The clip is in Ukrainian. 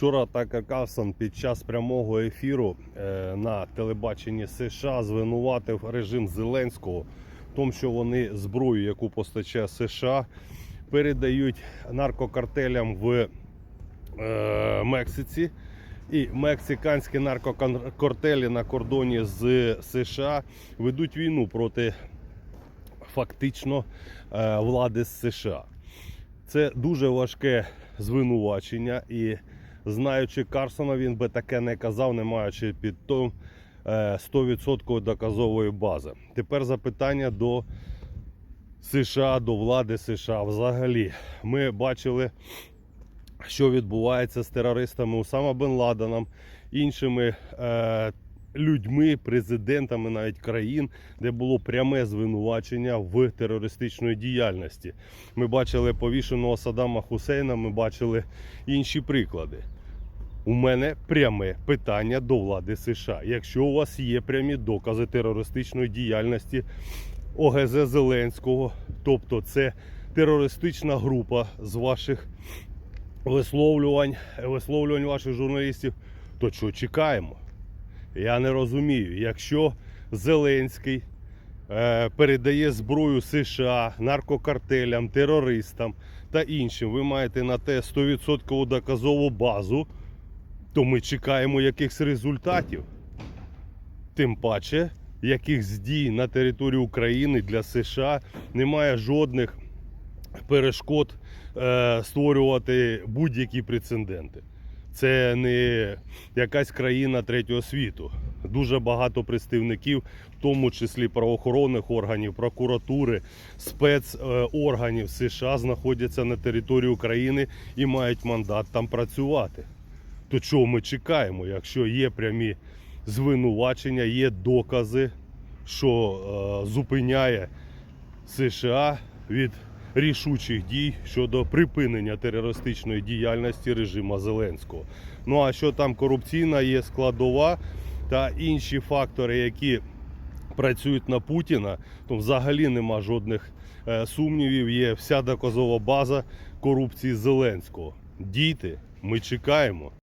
Вчора Такер Карлсон під час прямого ефіру е, на телебаченні США звинуватив режим Зеленського в тому, що вони зброю, яку постачає США, передають наркокартелям в е, Мексиці. І мексиканські наркокартелі на кордоні з США ведуть війну проти фактично е, влади з США. Це дуже важке звинувачення, і знаючи Карсона, він би таке не казав, не маючи під том е, 100% доказової бази. Тепер запитання до США, до влади США. Взагалі, ми бачили, що відбувається з терористами Усама Бен Ладеном, іншими е, людьми, президентами навіть країн, де було пряме звинувачення в терористичної діяльності. Ми бачили повішеного Саддама Хусейна, ми бачили інші приклади. У мене пряме питання до влади США. Якщо у вас є прямі докази терористичної діяльності ОГЗ Зеленського, тобто це терористична група з ваших висловлювань, висловлювань ваших журналістів, то що чекаємо? Я не розумію, якщо Зеленський е, передає зброю США наркокартелям, терористам та іншим, ви маєте на те 100% доказову базу, то ми чекаємо якихось результатів. Тим паче, якихось дій на території України для США немає жодних перешкод е, створювати будь-які прецеденти. Це не якась країна третього світу. Дуже багато представників, в тому числі правоохоронних органів, прокуратури, спецорганів США знаходяться на території України і мають мандат там працювати. То чого ми чекаємо, якщо є прямі звинувачення, є докази, що е, зупиняє США від рішучих дій щодо припинення терористичної діяльності режиму Зеленського. Ну а що там корупційна є складова та інші фактори, які працюють на Путіна, то взагалі нема жодних е, сумнівів. Є вся доказова база корупції Зеленського. Дійте, ми чекаємо.